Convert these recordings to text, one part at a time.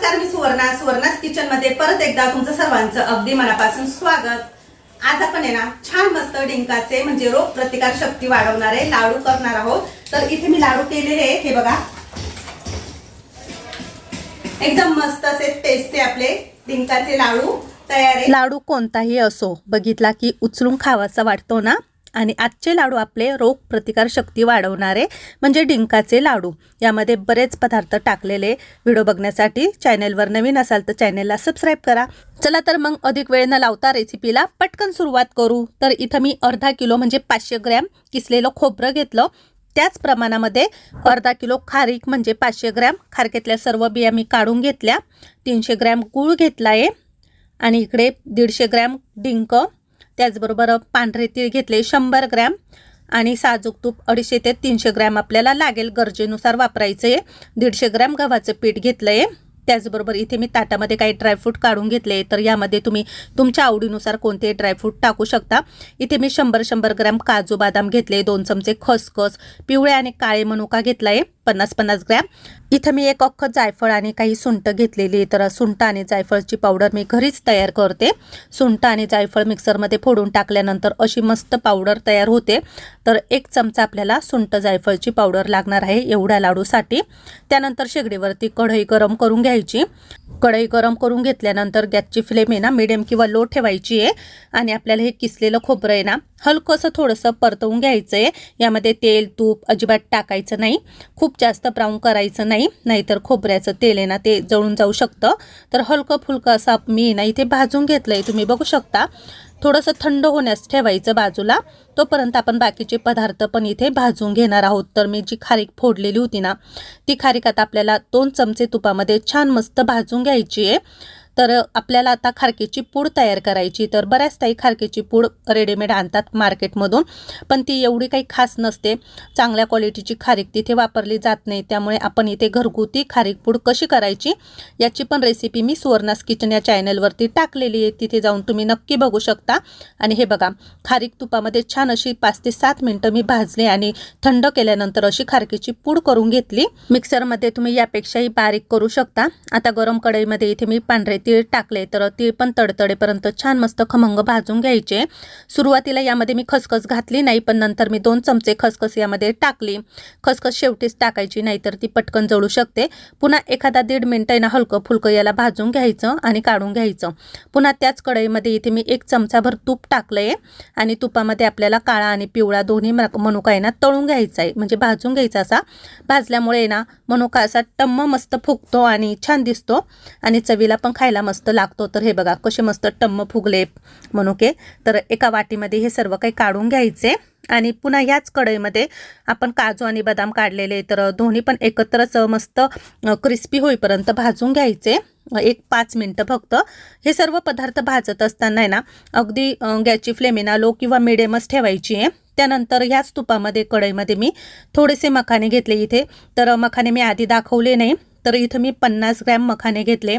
नमस्कार मी सुवर्णा. सुवर्णास किचनमध्ये परत एकदा तुमचं सर्वांचं अगदी मनापासून स्वागत. आज आपण आहे ना छान मस्त डिंकाचे म्हणजे रोग प्रतिकार शक्ती वाढवणारे लाडू करणार आहोत. तर इथे मी लाडू केलेले हे बघा. एकदम मस्त असे टेस्टी आपले डिंकाचे लाडू तयार आहे लाडू कोणताही असो बघितला की उचलून खावासा वाटतो ना? आणि आजचे लाडू आपले रोग प्रतिकार शक्ती वाढवणारे म्हणजे डिंकाचे लाडू. यामध्ये बरेच पदार्थ टाकलेले व्हिडिओ बघण्यासाठी चॅनेलवर नवीन असाल तर चॅनेलला सबस्क्राईब करा. चला तर मग अधिक वेळ न लावता रेसिपीला पटकन सुरुवात करू. तर इथं मी अर्धा किलो म्हणजे पाचशे ग्रॅम किसलेलं खोबरं घेतलं. त्याच प्रमाणामध्ये अर्धा किलो खारीक म्हणजे पाचशे ग्रॅम खारकेतल्या सर्व बिया मी काढून घेतल्या. तीनशे ग्रॅम गूळ घेतला आहे आणि इकडे दीडशे ग्रॅम डिंक. त्याचबरोबर पांढरे तीळ घेतले शंभर ग्रॅम आणि साजूक तूप अडीचशे ते तीनशे ग्रॅम आपल्याला लागेल. गरजेनुसार वापरायचं. आहे दीडशे ग्रॅम गव्हाचं पीठ घेतलं आहे त्याचबरोबर इथे मी ताटामध्ये काही ड्रायफ्रूट काढून घेतले. तर यामध्ये तुम्ही तुमच्या आवडीनुसार कोणते ड्रायफ्रूट टाकू शकता. इथे मी शंभर शंभर ग्रॅम काजू बदाम घेतले. दोन चमचे खसखस पिवळे आणि काळे मनुका घेतला आहे पन्नास पन्नास ग्रॅम. इथं मी एक अख्खं जायफळ आणि काही सुंठ घेतलेली तर सुंठ आणि जायफळची पावडर मी घरीच तयार करते. सुंठ आणि जायफळ मिक्सरमध्ये फोडून टाकल्यानंतर अशी मस्त पावडर तयार होते. तर एक चमचा आपल्याला सुंठ जायफळची पावडर लागणार आहे एवढ्या लाडूसाठी. त्यानंतर शेगडीवरती कढई गरम करून घ्यायची. कढई गरम करून घेतल्यानंतर गॅसची फ्लेम आहे ना मिडियम किंवा लो ठेवायची आहे. आणि आपल्याला हे किसलेलं खोबरं आहे ना हलकंसं थोडंसं परतवून घ्यायचं आहे. यामध्ये तेल तूप अजिबात टाकायचं नाही. खूप जास्त ब्राऊन करायचं नाही नाहीतर खोबऱ्याचं तेल आहे ना ते जळून जाऊ शकतं. तर हलकं फुलकं असं मी ना इथे भाजून घेतलं आहे तुम्ही बघू शकता. थोडंसं थंड होण्यास ठेवायचं बाजूला. तोपर्यंत आपण बाकीचे पदार्थ पण इथे भाजून घेणार आहोत. तर मी जी खारीक फोडलेली होती ना ती खारीक आता आपल्याला दोन चमचे तुपामध्ये छान मस्त भाजून घ्यायची आहे. तर आपल्याला आता खारकेची पूड तयार करायची. तर बऱ्याच ताई खारकेची पूड रेडीमेड आणतात मार्केटमधून. पण ती एवढी काही खास नसते. चांगल्या क्वालिटीची खारीक तिथे वापरली जात नाही. त्यामुळे आपण इथे घरगुती खारीक पूड कशी करायची याची पण रेसिपी मी सुवर्णास किचन या चॅनलवरती टाकलेली आहे. तिथे जाऊन तुम्ही नक्की बघू शकता. आणि हे बघा खारीक तुपामध्ये छान अशी पाच ते सात मिनटं मी भाजले आणि थंड केल्यानंतर अशी खारकीची पूड करून घेतली. मिक्सरमध्ये तुम्ही यापेक्षाही बारीक करू शकता. आता गरम कढईमध्ये इथे मी पांढरे तीळ टाकले तर तीळ पण तडतडेपर्यंत छान मस्त खमंग भाजून घ्यायचे. सुरुवातीला यामध्ये मी खसखस घातली नाही पण नंतर मी दोन चमचे खसखस यामध्ये टाकली. खसखस शेवटीच टाकायची नाही तर ती पटकन जळू शकते. पुन्हा एखादा दीड मिनटं आहे ना हलकं फुलकं याला भाजून घ्यायचं आणि काढून घ्यायचं. पुन्हा त्याच कढईमध्ये इथे मी एक चमचाभर तूप टाकलं आहे आणि तुपामध्ये आपल्याला काळा आणि पिवळा दोन्ही मनुका आहे ना तळून घ्यायचा आहे. म्हणजे भाजून घ्यायचा असा. भाजल्यामुळे ना मनुका असा टम्म मस्त फुगतो आणि छान दिसतो. आणि चवीला पण खायला मस्त लागतो. तर हे बघा कसे मस्त टम्म फुगले मनुके तर एका वाटीमध्ये हे सर्व काही काढून घ्यायचे. आणि पुन्हा याच कढईमध्ये आपण काजू आणि बदाम काढलेले तर दोन्ही पण एकत्रच मस्त क्रिस्पी होईपर्यंत भाजून घ्यायचे. एक पाच मिनटं फक्त. हे सर्व पदार्थ भाजत असताना आहे ना अगदी गॅची गॅसची लो किंवा मिडियमच ठेवायची आहे. त्यानंतर ह्याच तुपामध्ये कढईमध्ये मी थोडेसे मखाने घेतले इथे. तर मखाने मी आधी दाखवले नाही. तर इथं मी पन्नास ग्रॅम मखाने घेतले.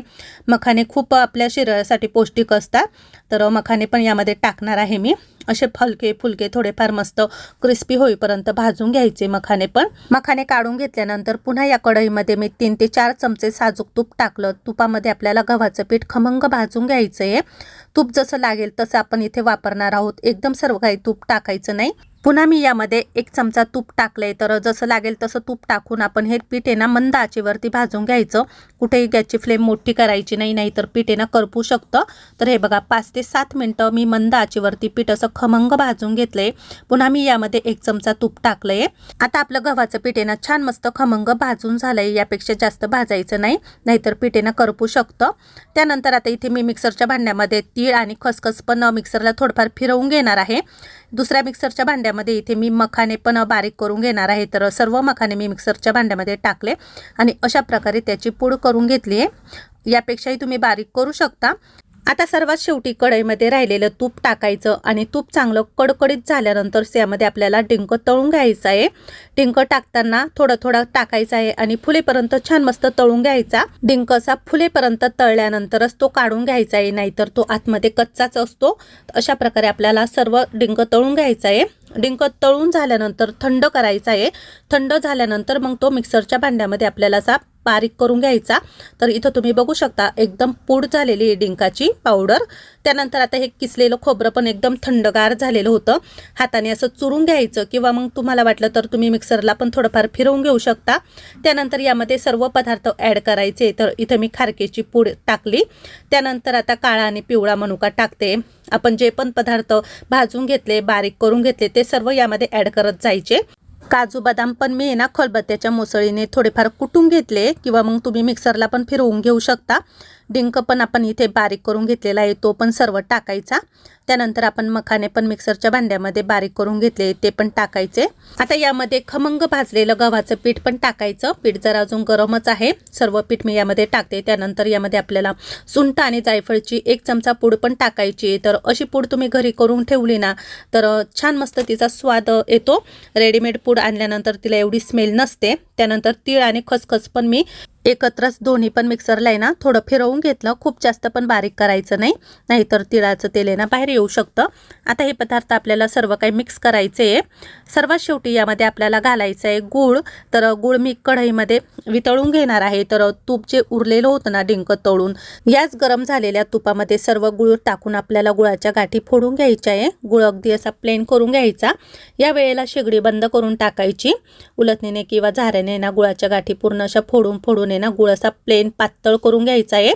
मखाने खूप आपल्या शरीरासाठी पौष्टिक असतात. तर मखाने पण यामध्ये टाकणार आहे मी. असे फलके फुलके थोडेफार मस्त क्रिस्पी होईपर्यंत भाजून घ्यायचे मखाने पण. मखाने काढून घेतल्यानंतर पुन्हा या कढईमध्ये मी तीन ते चार चमचे साजूक तूप टाकलं. तुपामध्ये आपल्याला गव्हाचं पीठ खमंग भाजून घ्यायचं आहे तूप जसं लागेल तसं आपण इथे वापरणार आहोत. एकदम सर्व काही तूप टाकायचं नाही. पुन्हा मी यामध्ये एक चमचा तूप टाकलंय. तर जसं लागेल तसं तूप टाकून आपण हे पीठ आहे ना मंद आचेवरती भाजून घ्यायचं. कुठेही गॅसची फ्लेम मोठी करायची नाही नाहीतर पीठ आहे ना करपू शकतं. तर हे बघा पाच ते सात मिनटं मी मंद आचेवरती पीठ असं खमंग भाजून घेतलंय. पुन्हा मी यामध्ये एक चमचा तूप टाकलंय. आता आपलं गव्हाचं पीठ आहे ना छान मस्त खमंग भाजून झालंय. यापेक्षा जास्त भाजायचं नाही नाहीतर पीठ आहे ना करपू शकतं. त्यानंतर आता इथे मी मिक्सरच्या भांड्यामध्ये तीळ आणि खसखस पण मिक्सरला थोडंफार फिरवून घेणार आहे. दुसऱ्या मिक्सरच्या भांड्यामध्ये इथे मी मखाने पण बारीक करून घेणार आहे. तर सर्व मखाने मी मिक्सरच्या भांड्यामध्ये टाकले आणि अशा प्रकारे त्याची पूड करून घेतली आहे. यापेक्षाही तुम्ही बारीक करू शकता. आता सर्वात शेवटी कढईमध्ये राहिलेलं तूप टाकायचं आणि तूप चांगलं कडकडीत झाल्यानंतर त्यामध्ये आपल्याला डिंक तळून घ्यायचं आहे. डिंक टाकताना थोडं थोडं टाकायचं आहे आणि फुलेपर्यंत छान मस्त तळून घ्यायचा. डिंक असा फुलेपर्यंत तळल्यानंतरच तो काढून घ्यायचा आहे नाहीतर तो आतमध्ये कच्चाच असतो. अशा प्रकारे आपल्याला सर्व डिंक तळून घ्यायचा आहे. डिंक तळून झाल्यानंतर थंड करायचा आहे. थंड झाल्यानंतर मग तो मिक्सरच्या भांड्यामध्ये आपल्याला असा बारीक करून घ्यायचा. तर इथं तुम्ही बघू शकता एकदम पूड झालेली आहे डिंकाची पावडर. त्यानंतर आता हे किसलेलं खोबरं पण एकदम थंडगार झालेलं होतं. हाताने असं चुरून घ्यायचं किंवा मग तुम्हाला वाटलं तर तुम्ही मिक्सरला पण थोडंफार फिरवून घेऊ शकता. त्यानंतर यामध्ये सर्व पदार्थ ॲड करायचे. तर इथं मी खारकेची पूड टाकली. त्यानंतर आता काळा आणि पिवळा मनुका टाकते. आपण जे पण पदार्थ भाजून घेतले बारीक करून घेतले ते सर्व यामध्ये ॲड करत जायचे. काजू बदाम पण मी आहे ना खलबत्त्याच्या मुसळीने थोडेफार कुटून घेतले किंवा मग तुम्ही मिक्सरला पण फिरवून घेऊ शकता. डिंक पण आपण इथे बारीक करून घेतलेला आहे तो पण सर्व टाकायचा. त्यानंतर आपण मखाने पण मिक्सरच्या भांड्यामध्ये बारीक करून घेतले ते पण टाकायचे. आता यामध्ये खमंग भाजलेलं गव्हाचं पीठ पण टाकायचं. पीठ जर अजून गरमच आहे. सर्व पीठ मी यामध्ये टाकते. त्यानंतर यामध्ये आपल्याला सुंठ आणि जायफळची एक चमचा पूड पण टाकायची तर अशी पूड तुम्ही घरी करून ठेवली ना तर छान मस्त तिचा स्वाद येतो. रेडीमेड पूड आणल्यानंतर तिला एवढी स्मेल नसते. त्यानंतर तीळ आणि खसखस पण मी एकत्रच दोन्ही पण मिक्सरला आहे ना थोडं फिरवून घेतलं खूप जास्त पण बारीक करायचं नाही नाहीतर तिळाचं तेल आहे ना बाहेर येऊ शकतं. आता हे पदार्थ आपल्याला सर्व काही मिक्स करायचे आहे. सर्वात शेवटी यामध्ये आपल्याला घालायचं आहे गूळ तर गूळ मी कढईमध्ये वितळून घेणार आहे तर तूप जे उरलेलं होतं ना डिंक तळून याच गरम झालेल्या तुपामध्ये सर्व गुळ टाकून आपल्याला गुळाच्या गाठी फोडून घ्यायच्या आहे. गुळ अगदी असा प्लेन करून घ्यायचा. या वेळेला शेगडी बंद करून टाकायची. उलटणीने किंवा झाऱ्याने ना गुळाच्या गाठी पूर्ण अशा फोडून फोडून आहे ना गुळ असा प्लेन पातळ करून घ्यायचा आहे.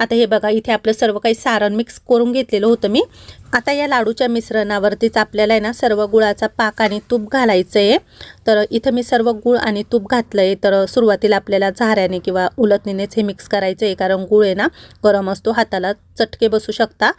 आता हे बघा इथे आपलं सर्व काही सारण मिक्स करून घेतलेलं होतं मी. आता या लाडूच्या मिश्रणावरतीच आपल्याला आहे ना सर्व गुळाचा पाक आणि तूप घालायचं आहे तर इथं मी सर्व गुळ आणि तूप घातलं आहे तर सुरुवातीला आपल्याला झाऱ्याने किंवा उलटणीनेच हे मिक्स करायचं आहे कारण गुळ आहे ना गरम असतो हाताला चटके बसू शकता.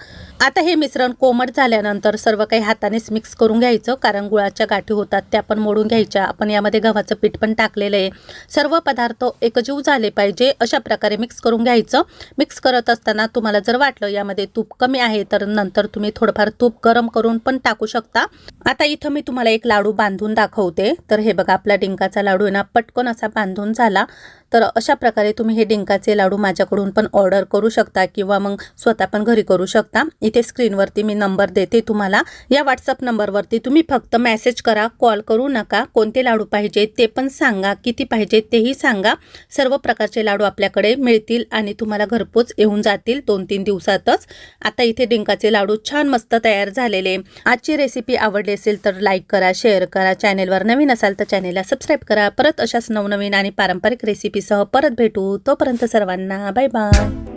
आता हे मिश्रण कोमट झाल्यानंतर सर्व काही हातानेच मिक्स करून घ्यायचं कारण गुळाच्या गाठी होतात त्या पण मोडून घ्यायच्या. आपण यामध्ये गव्हाचं पीठ पण टाकलेलं आहे. सर्व पदार्थ एकजीव झाले पाहिजे अशा प्रकारे मिक्स करून घ्यायचं. मिक्स करत असताना तुम्हाला जर वाटलं यामध्ये तूप कमी आहे तर नंतर तुम्ही थोडंफार तूप गरम करून पण टाकू शकता. आता इथं मी तुम्हाला एक लाडू बांधून दाखवते. तर हे बघा आपला डिंकाचा लाडू आहे ना पटकन असा बांधून झाला. तर अशा प्रकारे तुम्ही हे डिंकाचे लाडू माझ्याकडून पण ऑर्डर करू शकता किंवा मग स्वतः पण घरी करू शकता. इथे स्क्रीनवरती मी नंबर देते तुम्हाला. या व्हॉट्सअप नंबरवरती तुम्ही फक्त मेसेज करा कॉल करू नका. कोणते लाडू पाहिजे ते पण सांगा किती पाहिजे तेही सांगा. सर्व प्रकारचे लाडू आपल्याकडे मिळतील आणि तुम्हाला घरपोच येऊन जातील दोन तीन दिवसातच. आता इथे डिंकाचे लाडू छान मस्त तयार झालेले. आजची रेसिपी आवडली असेल तर लाईक करा शेअर करा. चॅनेलवर नवीन असाल तर चॅनेलला सबस्क्राईब करा. परत अशाच नवनवीन आणि पारंपरिक रेसिपी रेसिपीसह परत भेटू. तोपर्यंत सर्वांना बाय बाय.